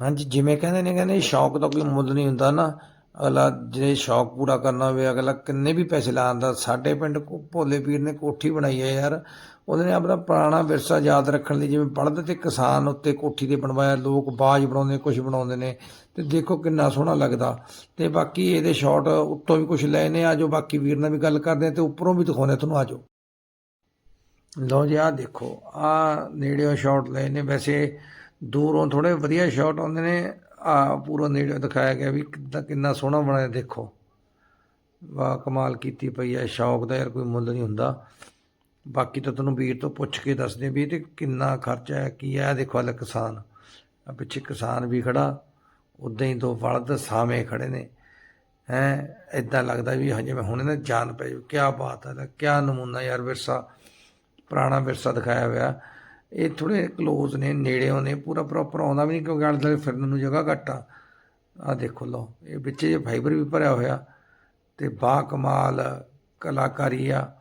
ਹਾਂਜੀ, ਜਿਵੇਂ ਕਹਿੰਦੇ ਨੇ, ਕਹਿੰਦੇ ਸ਼ੌਕ ਤਾਂ ਕੋਈ ਮੁੱਲ ਨਹੀਂ ਹੁੰਦਾ ਨਾ। ਅਗਲਾ ਜੇ ਸ਼ੌਕ ਪੂਰਾ ਕਰਨਾ ਹੋਵੇ, ਅਗਲਾ ਕਿੰਨੇ ਵੀ ਪੈਸੇ ਲਾਉਂਦਾ ਸਾਡੇ ਪਿੰਡ ਕੋ ਭੋਲੇ ਪੀਰ ਨੇ ਕੋਠੀ ਬਣਾਈ ਹੈ ਯਾਰ। ਉਹਨੇ ਆਪਣਾ ਪੁਰਾਣਾ ਵਿਰਸਾ ਯਾਦ ਰੱਖਣ ਲਈ ਜਿਵੇਂ ਬਲਦ ਤੇ ਕਿਸਾਨ ਉੱਤੇ ਕੋਠੀ ਤੇ ਬਣਵਾਇਆ, ਲੋਕ ਬਾਜ ਬਣਾਉਂਦੇ ਕੁਝ ਬਣਾਉਂਦੇ ਨੇ। ਤੇ ਦੇਖੋ ਕਿੰਨਾ ਸੋਹਣਾ ਲੱਗਦਾ। ਤੇ ਬਾਕੀ ਇਹਦੇ ਸ਼ਾਟ ਉੱਤੋਂ ਵੀ ਕੁਝ ਲਏ ਨੇ ਆਜੋ ਬਾਕੀ ਵੀਰ ਨਾਲ ਵੀ ਗੱਲ ਕਰਦੇ ਆ ਤੇ ਉੱਪਰੋਂ ਵੀ ਦਿਖਾਉਂਦੇ ਆ, ਤੁਹਾਨੂੰ ਆਜੋ ਲਓ ਜੀ, ਆਹ ਦੇਖੋ ਆ ਨੇੜਿਓਂ ਸ਼ਾਟ ਲਏ ਨੇ। ਵੈਸੇ ਦੂਰੋਂ ਥੋੜੇ ਵਧੀਆ ਸ਼ਾਟ ਆਉਂਦੇ ਨੇ, ਆ ਪੂਰਾ ਨੇੜਿਓਂ ਦਿਖਾਇਆ ਗਿਆ ਵੀ ਕਿੱਦਾਂ ਕਿੰਨਾ ਸੋਹਣਾ ਬਣਾਇਆ ਦੇਖੋ। ਵਾਹ, ਕਮਾਲ ਕੀਤੀ ਪਈ ਹੈ ਸ਼ੌਕ ਦਾ ਯਾਰ ਕੋਈ ਮੁੱਲ ਨਹੀਂ ਹੁੰਦਾ। ਬਾਕੀ ਤਾਂ ਤੁਹਾਨੂੰ ਵੀਰ ਤੋਂ ਪੁੱਛ ਕੇ ਦੱਸਦੇ ਵੀ ਇਹ ਤੇ ਕਿੰਨਾ ਖਰਚਾ ਹੈ ਕੀ ਹੈ ਦੇਖੋ ਹਲੇ ਕਿਸਾਨ। ਪਿੱਛੇ ਕਿਸਾਨ ਵੀ ਖੜਾ, ਉਦਾਂ ਹੀ ਦੋ ਵਲਦ ਸਾਵੇਂ ਖੜੇ ਨੇ। ਹੈ ਇਦਾਂ ਲੱਗਦਾ ਵੀ ਹਜੇ ਮੈਂ ਹੁਣੇ ਨਾ ਜਾਨ ਪੈ ਜੂ ਕੀ ਬਾਤ ਹੈ ਕੀ ਨਮੂਨਾ ਯਾਰ ਵਿਰਸਾ, ਪੁਰਾਣਾ ਵਿਰਸਾ ਦਿਖਾਇਆ ਹੋਇਆ। ਇਹ ਥੋੜੇ ক্লোਜ਼ ਨੇ ਨੇੜਿਓਂ ਨੇ ਪੂਰਾ ਪ੍ਰੋਪਰ ਆਉਂਦਾ ਵੀ ਨਹੀਂ ਕਿਉਂਕਿ ਆਲੇ ਦੁਆਲੇ ਫਿਰਨ ਨੂੰ ਜਗ੍ਹਾ ਘੱਟ ਆ। ਆ ਦੇਖੋ ਲਓ, ਇਹ ਵਿੱਚ ਜੇ ਫਾਈਬਰ ਵੀ ਭਰਿਆ ਹੋਇਆ ਤੇ ਬਾ ਕਮਾਲ ਕਲਾਕਾਰੀ ਆ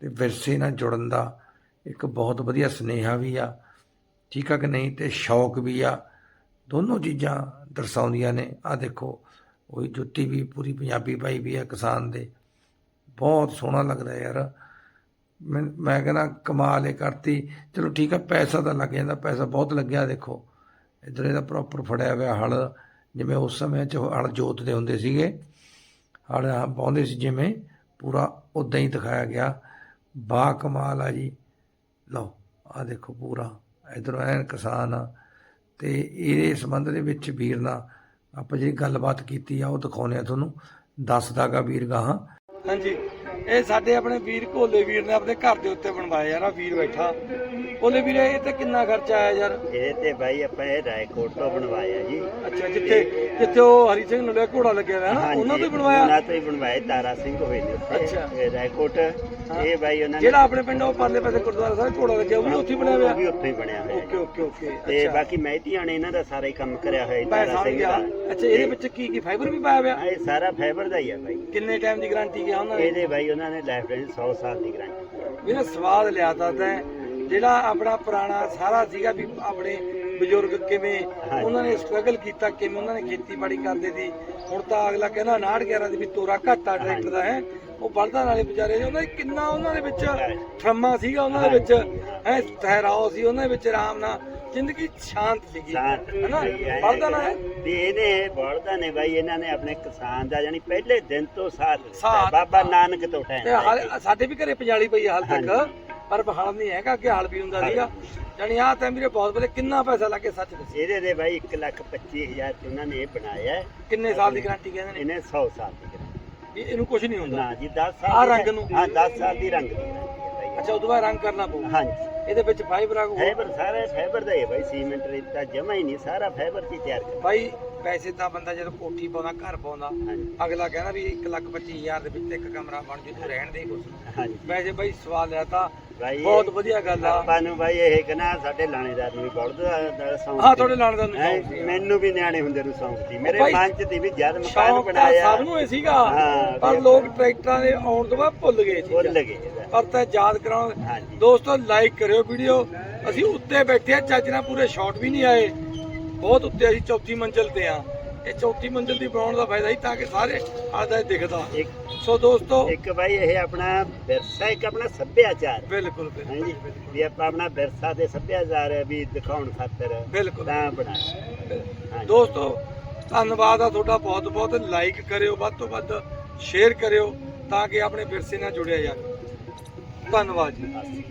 ਤੇ ਵਿਰਸੇ ਨਾਲ ਜੁੜਨ ਦਾ ਇੱਕ ਬਹੁਤ ਵਧੀਆ ਸੁਨੇਹਾ ਵੀ ਆ। ਠੀਕ ਆ ਕਿ ਨਹੀਂ? ਤੇ ਸ਼ੌਕ ਵੀ ਆ। ਦੋਨੋਂ ਚੀਜ਼ਾਂ ਦਰਸਾਉਂਦੀਆਂ ਨੇ। ਆ ਦੇਖੋ, ਉਹੀ ਜੁੱਤੀ ਵੀ ਪੂਰੀ ਪੰਜਾਬੀ ਪਾਈ ਵੀ ਆ ਕਿਸਾਨ ਦੇ। ਬਹੁਤ ਸੋਹਣਾ ਲੱਗਦਾ ਯਾਰ। ਮੈਂ ਮੈਂ ਕਹਿੰਦਾ ਕਮਾਲ ਇਹ ਕਰਤੀ। ਚਲੋ ਠੀਕ ਆ, ਪੈਸਾ ਤਾਂ ਲੱਗ ਜਾਂਦਾ, ਪੈਸਾ ਬਹੁਤ ਲੱਗਿਆ, ਦੇਖੋ। ਇਧਰ ਇਹਦਾ ਪ੍ਰੋਪਰ ਫੜਿਆ ਹੋਇਆ ਹਲ, ਜਿਵੇਂ ਉਸ ਸਮੇਂ 'ਚ ਹਲ ਜੋਤਦੇ ਹੁੰਦੇ ਸੀਗੇ। ਹਲ ਪਾਉਂਦੇ ਸੀ ਜਿਵੇਂ, ਪੂਰਾ ਉਦਾਂ ਹੀ ਦਿਖਾਇਆ ਗਿਆ। ਬਾ ਕਮਾਲ ਆ ਜੀ। ਲਓ ਆ ਦੇਖੋ ਪੂਰਾ। ਇਧਰੋਂ ਐਨ ਕਿਸਾਨ ਆ। ਤੇ ਇਹਦੇ ਸੰਬੰਧ ਦੇ ਵਿੱਚ ਵੀਰ ਨਾਲ ਆਪਾਂ ਜਿਹੜੀ ਗੱਲਬਾਤ ਕੀਤੀ ਆ, ਉਹ ਦਿਖਾਉਂਦੇ ਆ ਤੁਹਾਨੂੰ। ਦੱਸਦਾਗਾ ਵੀਰ ਗਾਹਾਂ। ਹਾਂਜੀ। ਇਹ ਸਾਡੇ ਆਪਣੇ ਵੀਰ ਕੋਲੇ ਵੀਰ ਨੇ ਆਪਣੇ ਘਰ ਦੇ ਉੱਤੇ ਬਣਵਾਏ ਯਾਰ ਆ ਵੀਰ ਬੈਠਾ। ਕੋਲੇ ਵੀਰੇ ਇਹ ਤੇ ਕਿੰਨਾ ਖਰਚਾ ਆਇਆ ਯਾਰ? ਇਹ ਤੇ ਬਾਈ ਆਪਾਂ ਇਹ ਰਾਏਕੋਟ ਤੋਂ ਬਣਵਾਇਆ ਜੀ। ਅੱਛਾ ਜਿੱਥੇ ਜਿੱਥੇ ਉਹ ਹਰੀ ਸਿੰਘ ਨਲਿਆ ਘੋੜਾ ਲੱਗਿਆ ਹੋਇਆ ਨਾ ਹਾਂਜੀ, ਉਹਨਾਂ ਤੋਂ ਹੀ ਬਣਵਾਇਆ? ਉਹਨਾਂ ਤੋਂ ਹੀ ਬਣਵਾਏ ਤਾਰਾ ਸਿੰਘ ਹੋਏ ਨੇ ਉੱਥੇ। ਅੱਛਾ। ਇਹ ਰਾਏਕੋਟ ਇਹ ਬਾਈ ਉਹਨਾਂ ਨੇ ਜਿਹੜਾ ਆਪਣੇ ਪਿੰਡ ਉਹ ਪਰਲੇ ਪਾਸੇ ਗੁਰਦੁਆਰਾ ਸਾਹਿਬ ਘੋੜਾ ਲੱਗਿਆ ਉਹ ਵੀ ਉੱਥੇ ਹੀ ਬਣਿਆ ਉਹ ਹੋਇਆ ਵੀ ਉੱਥੇ ਹੀ ਬਣਿਆ ਹੋਇਆ। ਓਕੇ ਓਕੇ ਓਕੇ ਤੇ ਅੱਛਾ। ਬਾਕੀ ਮਹਿਤੀਆਂ ਨੇ ਇਹਨਾਂ ਦਾ ਸਾਰਾ ਹੀ ਕੰਮ ਕਰਿਆ ਹੋਇਆ ਜੀ ਮੈਂ ਤਾਰਾ ਸਮਝ ਸਿੰਘ ਗਿਆ। ਦਾ। ਅੱਛਾ ਇਹਦੇ ਵਿੱਚ ਕੀ ਕੀ ਫਾਈਬਰ ਵੀ ਪਾਇਆ ਹੋਇਆ? ਹਾਂ, ਇਹ ਸਾਰਾ ਫਾਈਬਰ ਦਾ ਹੀ ਆ ਬਾਈ। ਕਿੰਨੇ ਟਾਈਮ ਦੀ ਗਾਰੰਟੀ ਗਿਆ ਉਹਨਾਂ ਨੇ? ਇਹਦੇ ਬਾਈ ਉਹਨਾਂ ਨੇ ਲਾਈਫ ਟਾਈਮ 100 ਸਾਲ ਦੀ ਗਾਰੰਟੀ ਵੀ ਨਾ ਸਵਾਦ ਲਿਆ ਤਾ ਤੈਂ। ਜਿਹੜਾ ਆਪਣਾ ਪੁਰਾਣਾ ਸਾਰਾ ਸੀਗਾ ਵੀ ਆਪਣੇ ਬਜ਼ੁਰਗ ਕਿਵੇਂ। ਉਹਨਾਂ ਨੇ ਸਟਰਗਲ ਕੀਤਾ ਕਿਵੇਂ ਉਹਨਾਂ ਨੇ ਖੇਤੀਬਾੜੀ ਕਰਦੇ ਸੀ। ਹੁਣ ਤਾਂ ਅਗਲਾ ਕਹਿੰਦਾ 69 11 ਦੀ ਵੀ ਤੋਰਾ ਘਾਟਾ ਟਰੈਕਟਰ ਦਾ ਹੈ। ਉਹ ਬਲਦਾਂ ਨਾਲੇ ਵਿਚਾਰੇ ਉਹਨਾਂ ਦੇ ਕਿੰਨਾ ਉਹਨਾਂ ਦੇ ਵਿੱਚ ਠਰਮਾ ਸੀਗਾ ਉਹਨਾਂ ਦੇ ਵਿੱਚ ਹੈ ਠਹਿਰਾਓ ਸੀ ਉਹਨਾਂ ਦੇ ਵਿੱਚ ਆਰਾਮ ਨਾਲ ਜ਼ਿੰਦਗੀ ਸ਼ਾਂਤ ਸੀਗੀ ਹੈਨਾ? ਬਲਦਾਂ ਨਾਲ। ਤੇ ਇਹਨੇ ਬਲਦਾਂ ਨੇ ਬਾਈ ਇਹਨਾਂ ਨੇ ਆਪਣੇ ਕਿਸਾਨ ਦਾ ਯਾਨੀ ਪਹਿਲੇ ਦਿਨ ਤੋਂ ਸਾਥ ਬਾਬਾ ਨਾਨਕ ਤੋਂ ਟਾਈਮ ਸਾਡੇ ਵੀ ਘਰੇ ਪੰਜਾਲੀ ਪਈ ਹਾਲ ਤੱਕ। ਪਰ ਹਾਲ ਨਹੀਂ ਹੈਗਾ ਅੱਗੇ ਹਾਲ ਵੀ ਹੁੰਦਾ ਸੀਗਾ। ਜਾਨੀ ਆਹ ਤਾਂ ਵੀਰੇ ਬਹੁਤ ਵਧੀਆ ਕਿੰਨਾ ਪੈਸਾ ਲੱਗੇ ਸੱਚ ਦੱਸੀ। ਇਹਦੇ ਦੇ ਬਾਈ 1 ਲੱਖ 25 ਹਜ਼ਾਰ ਚ ਉਹਨਾਂ ਨੇ ਇਹ ਬਣਾਇਆ ਹੈ। ਕਿੰਨੇ ਸਾਲ ਦੀ ਗਾਰੰਟੀ ਕਹਿੰਦੇ ਨੇ? ਇਹਨੇ 100 ਸਾਲ ਦੀ ਗਾਰੰਟੀ ਵੀ ਇਹਨੂੰ ਕੁਝ ਨਹੀਂ ਹੁੰਦਾ। ਨਾ ਜੀ 10 ਸਾਲ ਆਹ ਦੀ ਰੰਗ ਨੂੰ? ਹਾਂ। 10 ਸਾਲ ਦੀ ਰੰਗ ਦੀ ਗਾਰੰਟੀ ਹੈ ਬਾਈ। ਅੱਛਾ ਉਦੋਂ ਬਾਅਦ ਰੰਗ ਕਰਨਾ ਪਊ। ਹਾਂਜੀ। ਇਹਦੇ ਵਿੱਚ ਫਾਈਬਰ ਆ। ਫਾਈਬਰ ਸਾਰਾ ਫਾਈਬਰ ਦਾ ਹੀ ਹੈ ਬਾਈ ਸੀਮੈਂਟ ਰੇਤਾ ਜਮਾ ਹੀ ਨਹੀਂ ਸਾਰਾ ਫਾਈਬਰ ਹੀ ਤਿਆਰ ਕਰ ਬਾਈ ਪੈਸੇ ਤਾਂ ਬੰਦਾ ਜਦੋਂ ਕੋਠੀ ਪਾਉਂਦਾ ਘਰ ਪਾਉਂਦਾ ਹਾਂਜੀ। ਅਗਲਾ ਕਹਿੰਦਾ ਵੀ 1 ਲੱਖ 25 ਹਜ਼ਾਰ ਦੇ ਵਿੱਚ ਇੱਕ ਕਮਰਾ ਬਣ ਜੂ ਤੂੰ ਰਹਿਣ ਦੇ ਕੁਛ। ਹਾਂਜੀ। ਵੈਸੇ ਬਾਈ ਸਵਾਲ ਲਿਆ ਤਾਂ ਬਾਈ ਬਹੁਤ ਵਧੀਆ ਗੱਲ ਆ। ਆਪਾਂ ਨੂੰ ਬਾਈ ਇਹ ਕਹਣਾ ਸਾਡੇ ਲਾਣੇਦਾਰ ਨੂੰ ਵੀ ਬਹੁਤ ਸੌਂਕ ਹਾਂ ਤੁਹਾਡੇ ਦਾ ਨੂੰ ਸ਼ੌਕ ਸੀ। ਮੈਨੂੰ ਵੀ ਨਿਆਣੇ ਹੁੰਦੇ ਨੂੰ ਸੌਂਕ ਸੀ। ਮੇਰੇ ਬਾਈ, ਮਨ ਚ ਵੀ ਜਦ ਮਕਾਨ ਸ਼ੌਕ ਤਾਂ ਬਣਾਇਆ। ਸਭ ਨੂੰ ਇਹ ਸੀਗਾ ਹਾਂ, ਪਰ ਲੋਕ ਟਰੈਕਟਰਾਂ ਦੇ ਆਉਣ ਤੋਂ ਬਾਅਦ ਭੁੱਲ ਗਏ ਭੁੱਲ ਚੀਜ਼ਾਂ ਗਏ ਇਹਦਾ। ਪਰ ਤਾਂ ਯਾਦ ਕਰਾਉਣ ਹਾਂਜੀ। ਦੋਸਤੋ ਲਾਈਕ ਕਰਿਓ ਵੀਡੀਓ ਅਸੀਂ ਉੱਤੇ ਬੈਠੇ ਆ ਚੱਜ ਨਾਲ ਪੂਰੇ ਸ਼ਾਟ ਵੀ ਨਹੀਂ ਆਏ। ਬਹੁਤ ਉੱਤੇ ਅਸੀਂ ਚੌਥੀ ਮੰਜ਼ਲ ਤੇ ਆ। ਇਹ ਚੌਥੀ ਮੰਜ਼ਲ ਦੀ ਬਣਾਉਣ ਦਾ ਫਾਇਦਾ ਹੀ ਤਾਂ ਕਿ ਸਾਰੇ ਆਦਾ ਦਿਖਦਾ। ਇੱਕ ਸੋ ਦੋਸਤੋ ਇੱਕ ਬਾਈ ਇਹ ਆਪਣਾ ਵਿਰਸਾ ਇੱਕ ਆਪਣਾ ਸੱਭਿਆਚਾਰ। ਬਿਲਕੁਲ ਬਿਲਕੁਲ ਹਾਂਜੀ ਵੀ ਆਪਾਂ ਆਪਣਾ ਵਿਰਸਾ ਤੇ ਸੱਭਿਆਚਾਰ ਵੀ ਦਿਖਾਉਣ ਖਾਤਰ ਬਿਲਕੁਲ। ਤਾਂ ਬਣਾਇਆ। ਦੋਸਤੋ ਧੰਨਵਾਦ ਆ ਤੁਹਾਡਾ ਬਹੁਤ ਬਹੁਤ। ਲਾਈਕ ਕਰਿਓ ਵੱਧ ਤੋਂ ਵੱਧ ਸ਼ੇਅਰ ਕਰਿਓ ਤਾਂ ਕਿ ਆਪਣੇ ਵਿਰਸੇ ਨਾਲ ਜੁੜਿਆ ਜਾਵੇ ਧੰਨਵਾਦ ਜੀ।